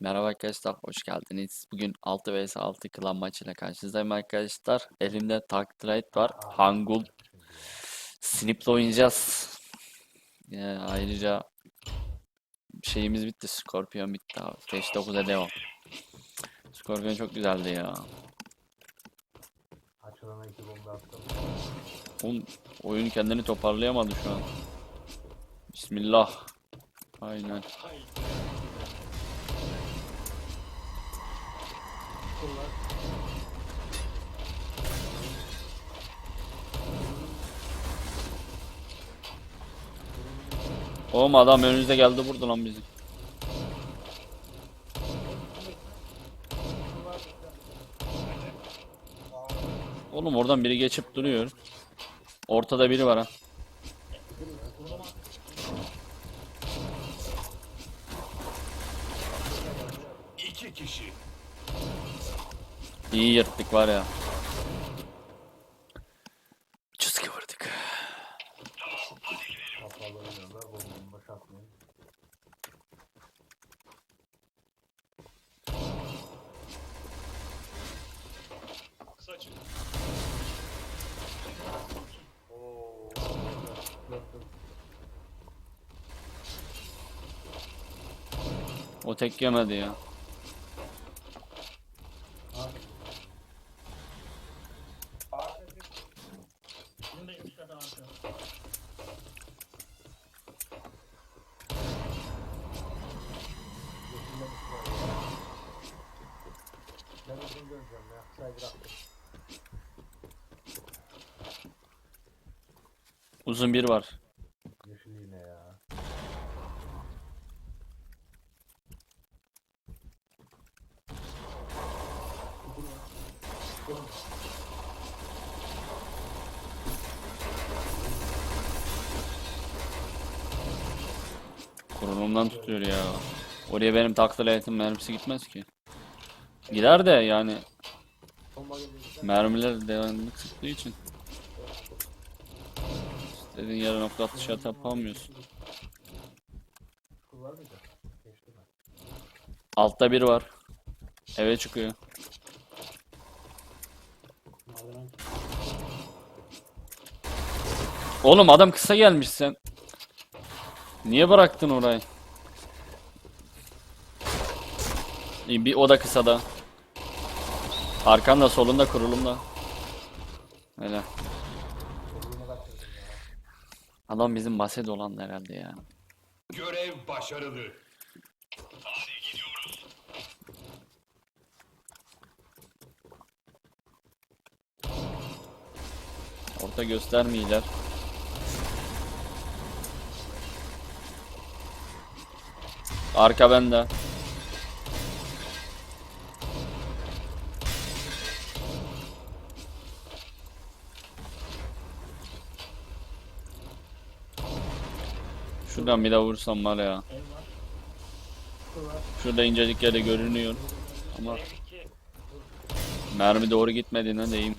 Merhaba arkadaşlar, hoş geldiniz. Bugün 6 vs 6 klan maçıyla karşınızdayım arkadaşlar. Elimde Tank Trade var. Hangul. Snip'le oynayacağız. Ee, ayrıca şeyimiz bitti. Scorpion bitti abi. 5-9'a devam. Scorpion çok güzeldi ya. Açılana iki bomba attım. Oğlum, oyun kendini toparlayamadı şu an. Bismillah. Aynen. Oğlum adam önünüze geldi vurdu lan bizi. Oğlum oradan biri geçip duruyor. Ortada biri var ha. İki kişi. İyi yırttık var ya. Oo. Gördüm. O tek yemedi ya. Döneceğim ya. Saydır attım. Uzun bir var. Yeşil yine ya. Kurulumdan tutuyor ya. Oraya benim takdir eğitim mermisi gitmez ki. Gider de yani. Mermiler devamlı sıktığı için. İstediğin yere nokta atışı yapamıyorsun. Altta bir var. Eve çıkıyor. Oğlum adam kısa gelmiş sen. Niye bıraktın orayı? Bir o da kısada. Arkanda solunda kurulumda. Öyle. Adam bizim baset olan herhalde ya. Görev başarılı. Orta göstermeyiler. Arka bende. Şuradan bir de vursam var ya. Şurada incecik yerde görünüyor. Ama mermi doğru gitmediğine değmiyor.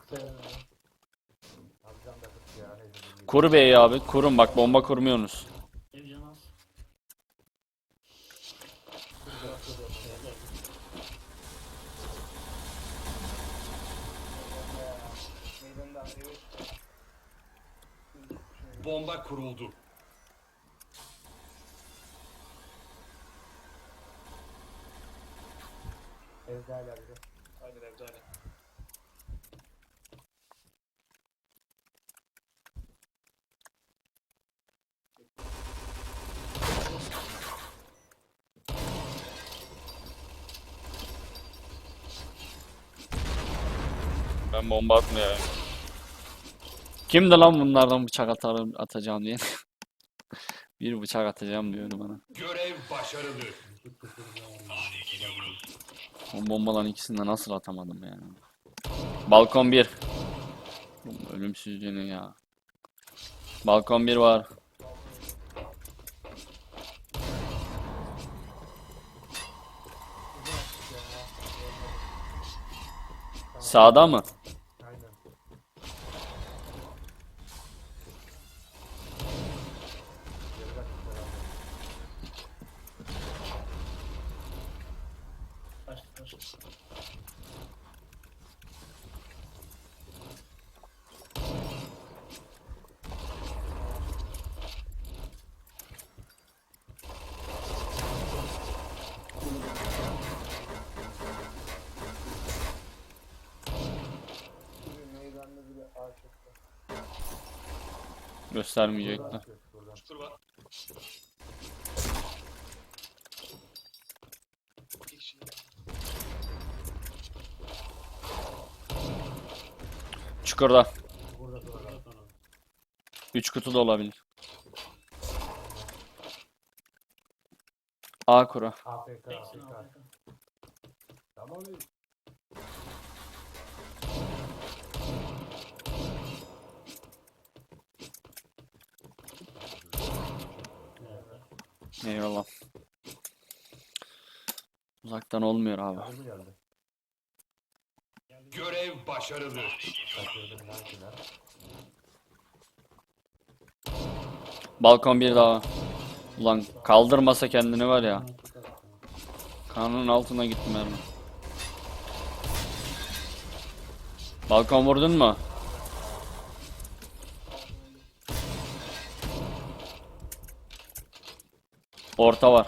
Kısa yana. Alacağım da kıs ya. Neyse. bilmiyorum. Kur Bey abi. Kurun bak bomba kurmuyorsunuz. Bomba kuruldu. Evde hala bir de. Aynen evde aynen. Bomba atmıyorum. Kimdi lan bunlardan bıçak atarım atacağım diye. Bir bıçak atacağım diyordu bana. Görev başarılı. O bombaların ikisini de nasıl atamadım yani. Balkon 1. Ölümsüzlüğünü ya. Balkon 1 var. Sağda mı? Aynen. çıktı. Göstermeyecekler. Buradan çıkıyor, kişi. Çukurda. Burada da var. 3 kutu da olabilir. A kura. AFK, AFK. Tamam Eyvallah. Uzaktan olmuyor abi. Mı geldi? Görev başarılı. Balkon bir daha. Ulan kaldırmasa kendini var ya. Kanının altına gittim mermi. Balkon vurdun mu? Orta var.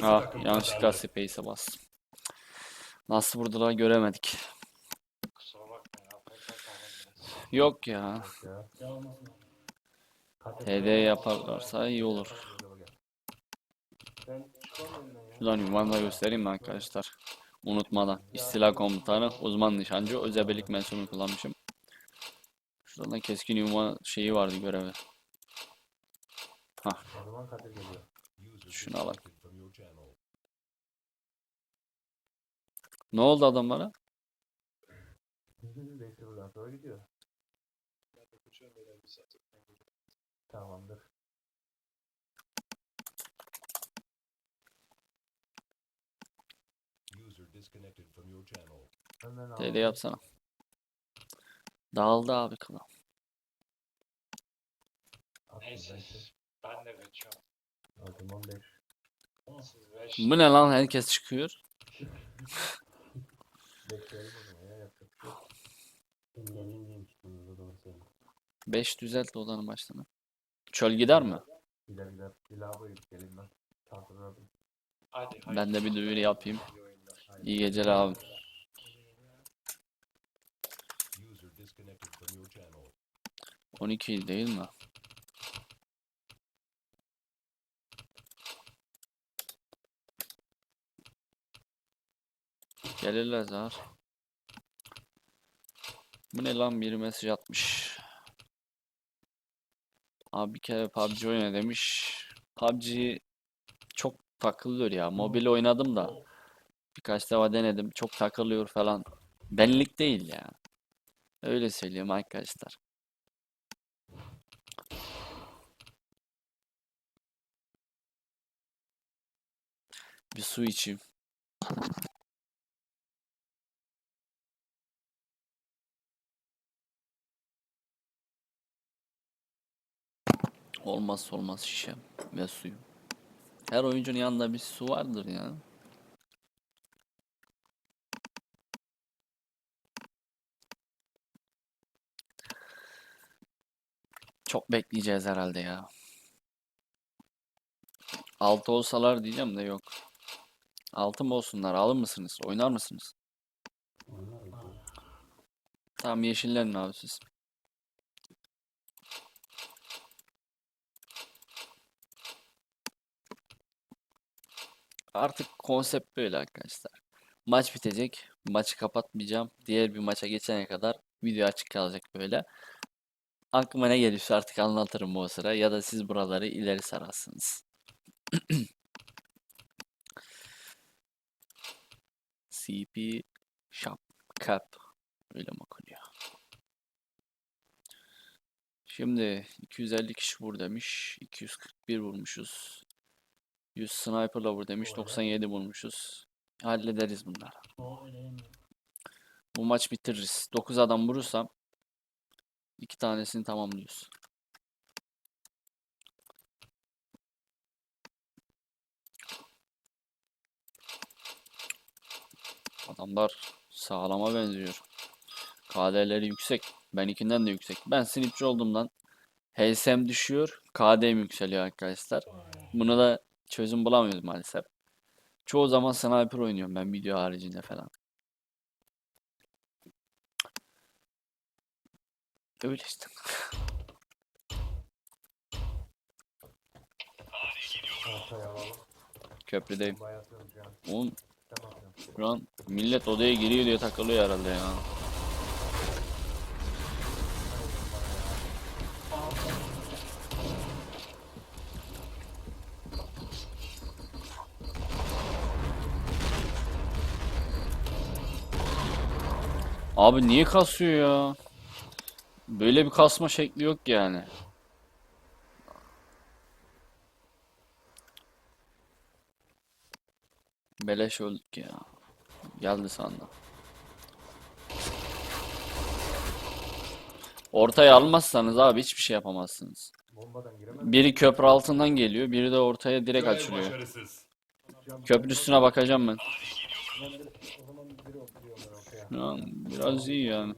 Takım yanlışlıkla space'e bastım. Nasıl vurdular göremedik. Yok ya. TD yaparlarsa iyi olur. Ben ben. Şuradan ünvanla göstereyim mi arkadaşlar? Unutmadan. İstila komutanı, uzman nişancı, özel birlik mensubunu kullanmışım. Şuradan keskin ünvan şeyi vardı görevi. Geliyor. Şuna bak. Ne oldu adamlara? Buradan sonra gidiyor. Tamamdır. Hemen TD aldım. yapsana. Dağıldı abi. Attım Neyse. bekle. Ben de kaçıyorum. Aldım 15. Siz beş. Bu ne lan herkes çıkıyor. Bekleyelim o zaman ya yapacak bir şey yok. Engellemeyeyim çıktığınızda doğru söylüyorum. 5 düzelt odanın başlığını. Çöl gider mi? Gider gider. Bir lavaboya gidip geleyim ben. Tahtırladım. Hadi, hadi. Ben de bir duyuru yapayım. İyi geceler abi. User disconnected from your channel. 12 değil mi? Gelirler zar. Bu ne lan biri mesaj atmış. Abi bir kere PUBG oyna demiş. PUBG çok takılıyor ya. Mobil oynadım da birkaç defa denedim. Çok takılıyor falan. Benlik değil ya. Öyle söyleyeyim arkadaşlar. Bir su içeyim. Olmazsa olmaz şişem ve suyum. Her oyuncunun yanında bir su vardır ya. Çok bekleyeceğiz herhalde ya. 6 olsalar diyeceğim de yok. 6 mı olsunlar? Alır mısınız? Oynar mısınız? Tamam yeşillerin abi siz. Artık konsept böyle arkadaşlar. Maç bitecek. Maçı kapatmayacağım. Diğer bir maça geçene kadar video açık kalacak böyle. Aklıma ne gelirse artık anlatırım o sıra ya da siz buraları ileri sararsınız. CP Shop Cap öyle mi okunuyor? Şimdi 250 kişi vur demiş. 241 vurmuşuz. 100 sniper'la vur demiş. 97 vurmuşuz. Hallederiz bunları. Bu maç bitiririz. 9 adam vurursam iki tanesini tamamlıyoruz. Adamlar sağlama benziyor. KD'leri yüksek. Benimkinden de yüksek. Ben snipçi olduğumdan HSM düşüyor. KD'm yükseliyor arkadaşlar. Buna da çözüm bulamıyoruz maalesef. Çoğu zaman sniper oynuyorum ben video haricinde falan. Öyle işte. Köprüdeyim. Oğlum şu an millet odaya giriyor diye takılıyor herhalde ya. Abi niye kasıyor ya? Böyle bir kasma şekli yok yani. Beleş öldük ya. Geldi sandım. Ortaya almazsanız abi hiçbir şey yapamazsınız. Bombadan giremez. Biri köprü altından geliyor, biri de ortaya direkt açılıyor. Köprü üstüne bakacağım ben. ben bir, o zaman biri an biraz iyi yani.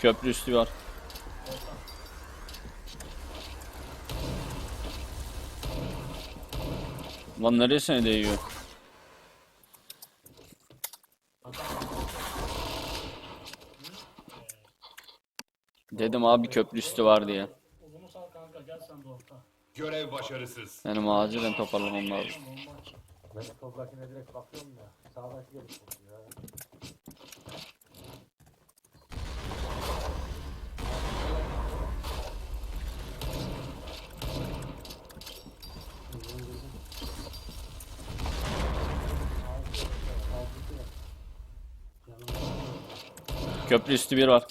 Köprü üstü var. Lan neresine değiyor? Dedim abi köprü üstü var diye. Uzunu sal kanka gel sen de orta. Görev başarısız. Benim acilen toparlamam lazım. Ben soldakine direkt bakıyorum ya. Sağdaki gelip bakıyor ya. Köprü üstü bir var.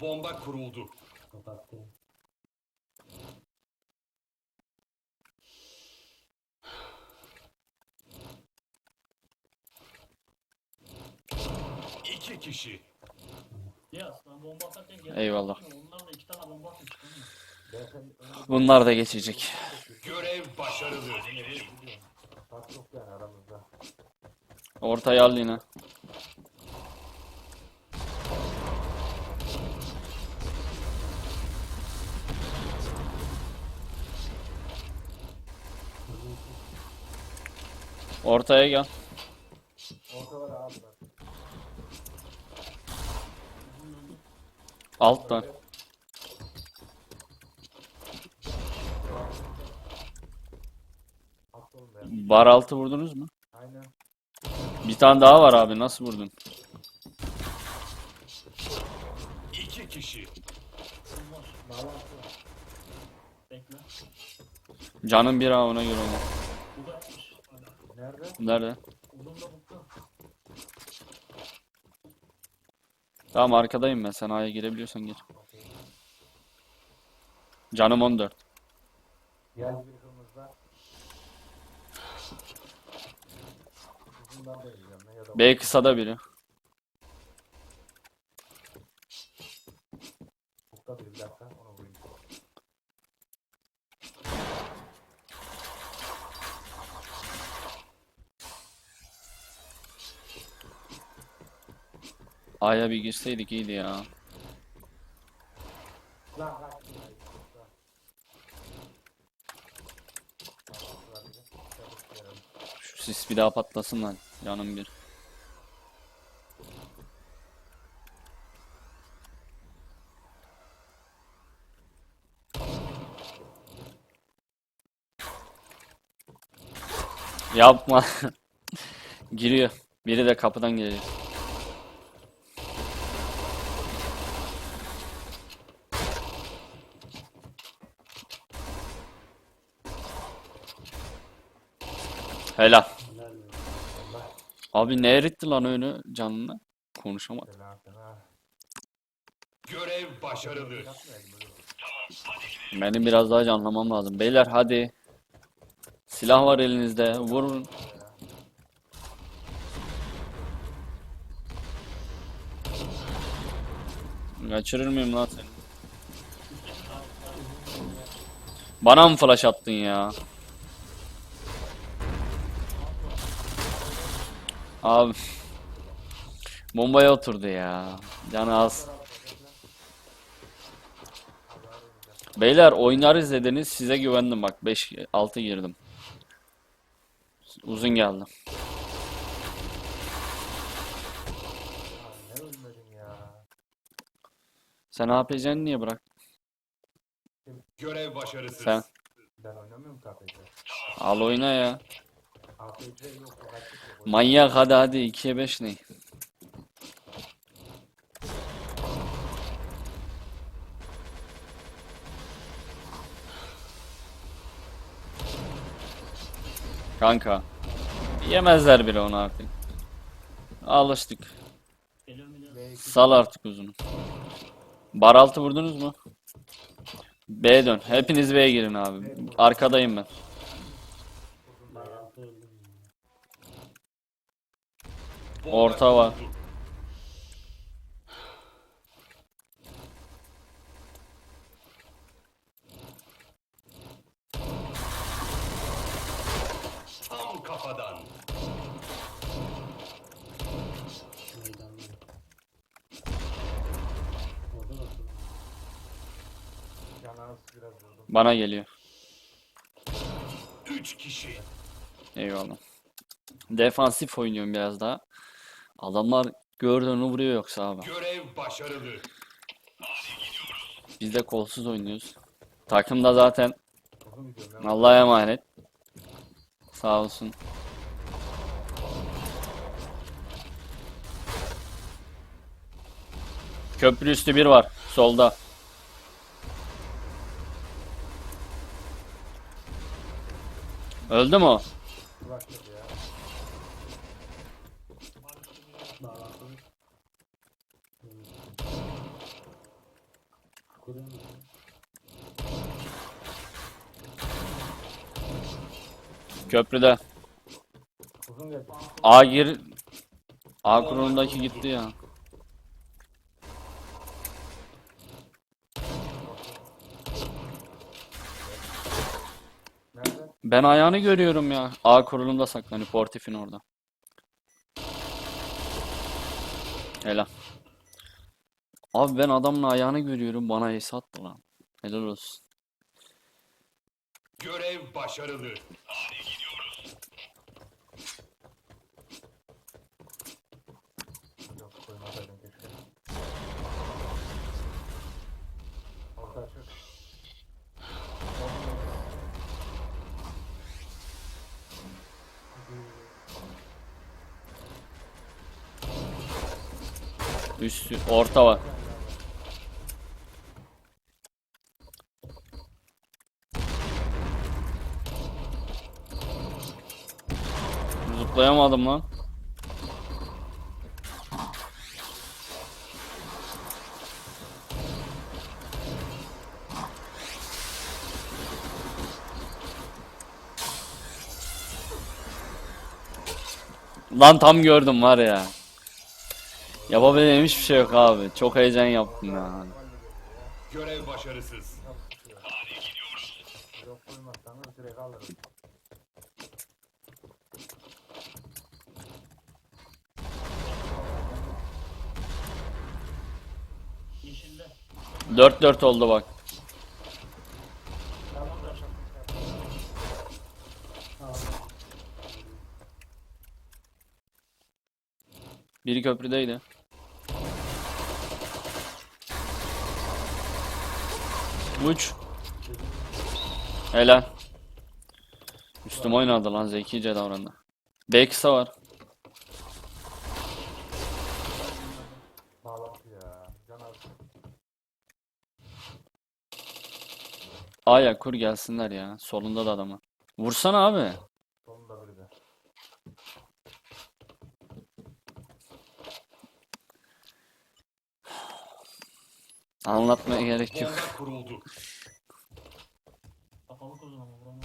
Bomba kuruldu. Kapattım. İki kişi. Ya ben bomba atarken. Eyvallah. Onlar da iki tane bomba atmış. Bunlar da geçecek. Görev başarılı. Ortaya al yine. Ortaya gel. Alttan. Bar altı vurdunuz mu? Aynen. Bir tane daha var abi. Nasıl vurdun? İki kişi. Canın bir ha ona göre oyna. Nerede? Tamam arkadayım ben. Sen A'ya girebiliyorsan gir. Canım 14. Diğer bir kırmızıda. Uzundan da ne ya da. Biri. Bukta bir dakika onu. A'ya bir girseydik iyiydi ya. Şu sis bir daha patlasın lan. Canım bir. Yapma. Giriyor. Biri de kapıdan gelecek. Helal. Abi ne eritti lan önü canını? Konuşamadım. Görev başarılı. Benim biraz daha canlamam lazım. Beyler hadi. Silah var elinizde. Vurun. Kaçırır mıyım lan seni? Bana mı flash attın ya? Abi. Bombaya oturdu ya. Canı az. Beyler oynarız dediniz size güvendim bak 5 6 girdim. Uzun geldi. Sen APC'ni niye bırak? Görev başarısız. Sen Ben oynamıyorum KPC. al oyna ya. Manyak hadi hadi 2'ye 5 ne? Kanka. Yemezler bile onu artık. Alıştık. Geliyorum geliyorum. V2 Sal artık uzunu. Bar altı vurdunuz mu? B'ye dön. Hepiniz B'ye girin abi. Arkadayım ben. Orta var. Tam kafadan. Bana geliyor. Üç kişi. Eyvallah. Defansif oynuyorum biraz daha. Adamlar gördüğünü vuruyor yoksa abi. Görev başarılı. Biz de kolsuz oynuyoruz. Takım da zaten. Allah'a emanet. Sağ olsun. Köprü üstü bir var. Solda. Öldü mü o? Köprüde. Uzun geldi. A gir. A kurulundaki gitti ya. Nerede? Ben ayağını görüyorum ya. A kurulunda saklanıyor. Portif'in orada. Helal. Abi ben adamın ayağını görüyorum. Bana ace attı lan. Helal olsun. Görev başarılı. Orta açık. Üstü, orta var. Zıplayamadım lan. Lan tam gördüm var ya. Yapabileceğim hiçbir şey yok abi. Çok heyecan yaptım ya. Görev başarısız. Yok koymazsanız direkt alırım. 4-4 oldu bak. Biri köprüdeydi. Uç. Helal. Üstüm oynadı lan zekice davrandı. B kısa var. Bağlantı ya. Can az. A'ya kur gelsinler ya. Solunda da adamı. Vursana abi. Sonunda biri de. Anlatmaya gerek yok. Bomba kuruldu. Kapalı kuzun ama buranın.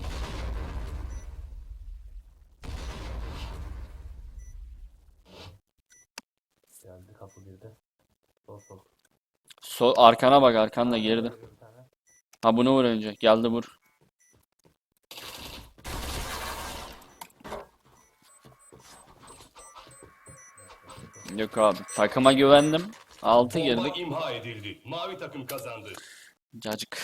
Geldi kapı girdi. Sol sol. Sol arkana bak arkanda geride. Ha bunu vur önce. Geldi vur. Yok abi. Takıma güvendim. 6 Bomba girdik. imha edildi. Mavi takım kazandı. Cacık.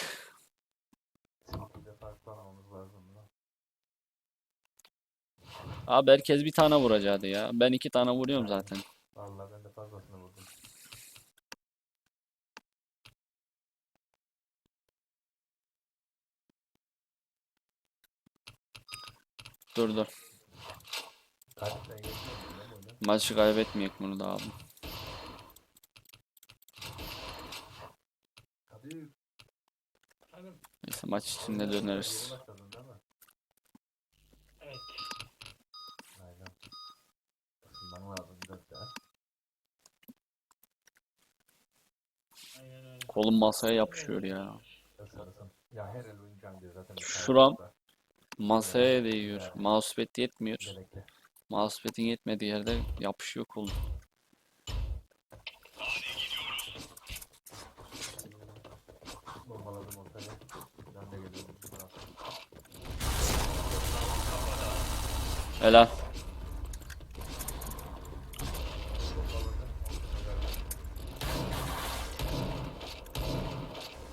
Abi herkes bir tane vuracaktı ya. Ben iki tane vuruyorum zaten. Vallahi ben de fazlasını vurdum. Dur dur. Kaçtan geçmiyorsun lan oyunu. Maçı kaybetmeyek bunu da abi. Neyse maç içinde döneriz. Evet. Kolum masaya yapışıyor ya. Şuram. Masaya değiyor. Mousepad yetmiyor. Mousepad'in yetmediği yerde geliyorum. bu tarafa. Helal.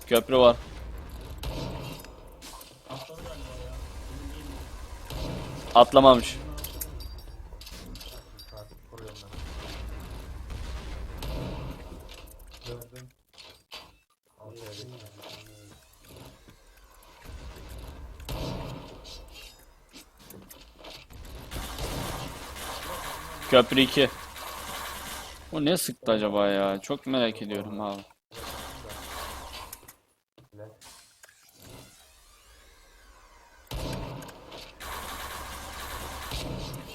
Köprü var. Atladı galiba ya. Emin değilim. Atlamamış. Köprü 2. O ne sıktı acaba ya? Çok merak ediyorum abi. Flash.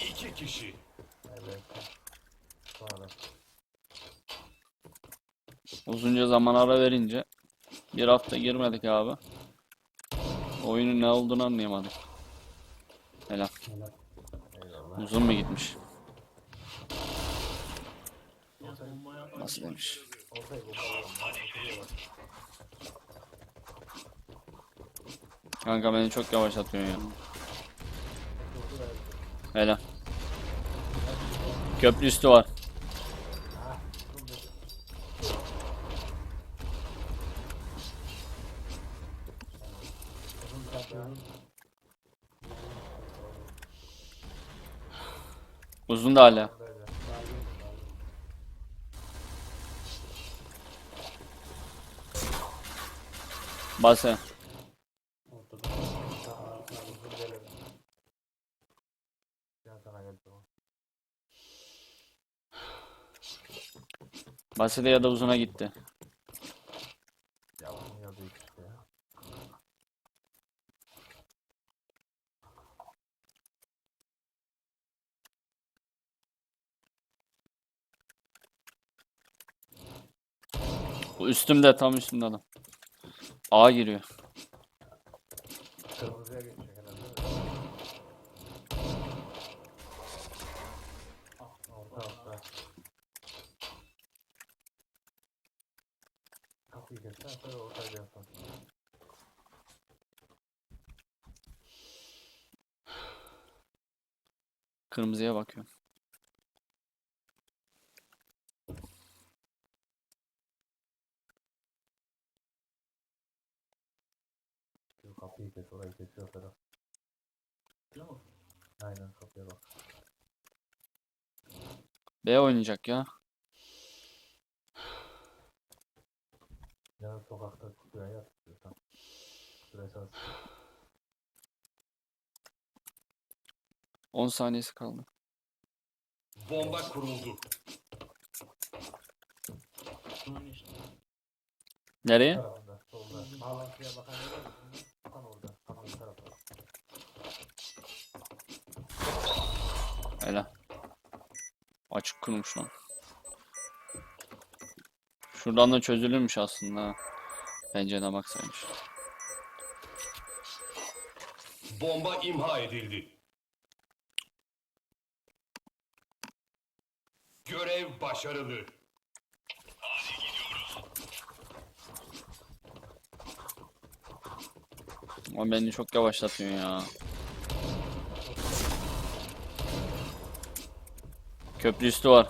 İki kişi. Evet. Sonra. Uzunca zaman ara verince bir hafta girmedik abi. Oyunun ne olduğunu anlayamadık. Helal. Uzun mu gitmiş? Nasıl demiş? Kanka beni çok yavaş atıyorsun ya. Helal. Köprü üstü var. Ah, dur, dur. Uzun bir tane daha. Uzun da hala. Böyle. Base. Ortada. Tamam, tamam, uzun gelelim. Yan sana geldi o. Base de ya da uzuna gitti. Ya uzun yazıyor işte ya. Bu üstümde tam üstümde adam. A giriyor. Kırmızıya geçecek bakıyorum. Kapıyı kes orayı kesiyor musun? Aynen kapıya bak. B oynayacak ya. Yan sokakta kutuya yat istiyorsan. Süresi az. 10 saniyesi kaldı. Bomba kuruldu. Nereye? Tarafında, solda. Bağlantıya bakan var Helal. Açık kurmuş lan. Şuradan da çözülürmüş aslında. Pencereden baksaymış. Bomba imha edildi. Görev başarılı. Ama beni çok yavaşlatıyor ya. Köprü üstü var.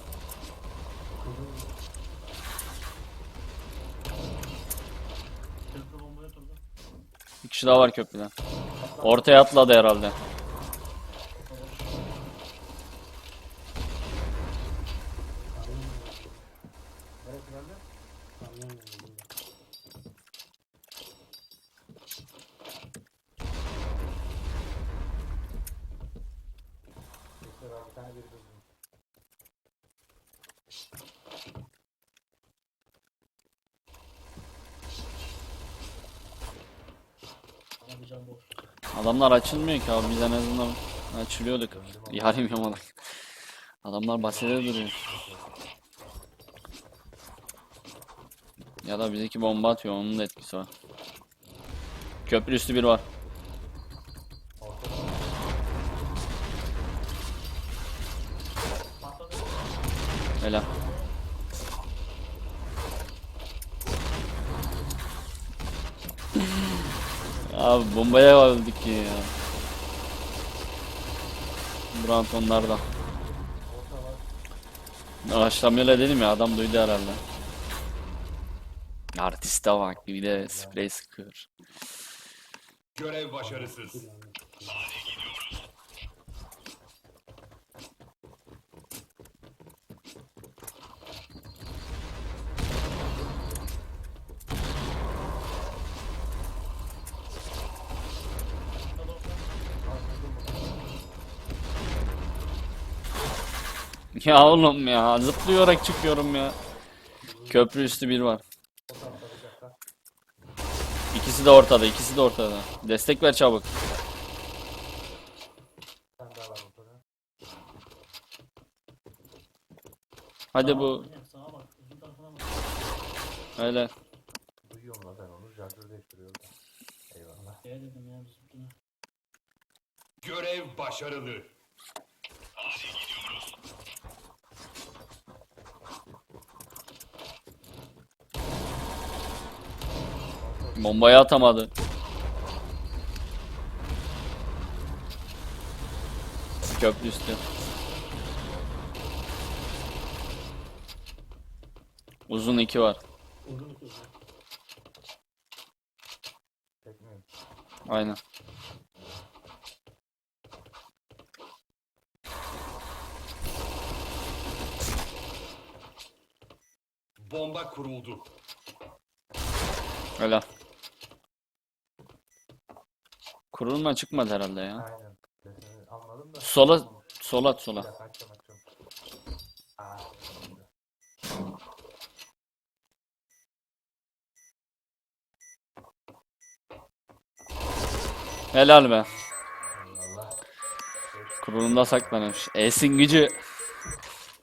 Bir kişi daha var köprüden. Ortaya atladı herhalde. Neresi geldi? Kamyon geldi. Bekle ben bir tane bir buldum. Ama bir can boş. Adamlar açılmıyor ki abi biz en azından açılıyorduk. Yarım yamalak. Adamlar bahsede duruyor. Ya da bizdeki bomba atıyor onun da etkisi var. Köprü üstü bir var. Helal. Abi bombaya öldük ya. Brant onlarda. Ağaçlamıyla dedim ya adam duydu herhalde. Artiste bak bir de sprey sıkıyor. Görev başarısız. Ya oğlum ya zıplayarak çıkıyorum ya. Köprü üstü bir var. İkisi de ortada, ikisi de ortada. Destek ver çabuk. Hadi bu öyle. Duyuyorum lan ben onu. Şarjör değiştiriyor orada. Eyvallah. Şey. Görev başarılı. Bombayı atamadı. Köprü üstü. Uzun iki var. Aynen. Bomba kuruldu. Öyle. Kurulma çıkmadı herhalde ya. Aynen. Sesini anladım da. Sola, sola at Bir sola. dakika açacağım açacağım. Aa, oldu. Helal be. Eyvallah. Kurulumda saklanmış. Esin gücü.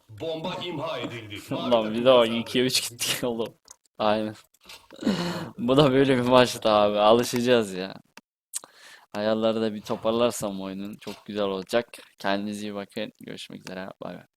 Bomba imha edildi. Lan bir daha kazandı. 2'ye 3 gittik oğlum. Aynen. Bu da böyle bir maçtı abi. Alışacağız ya. Ayarları da bir toparlarsam oyunun çok güzel olacak. Kendinize iyi bakın. Görüşmek üzere. Bay bay.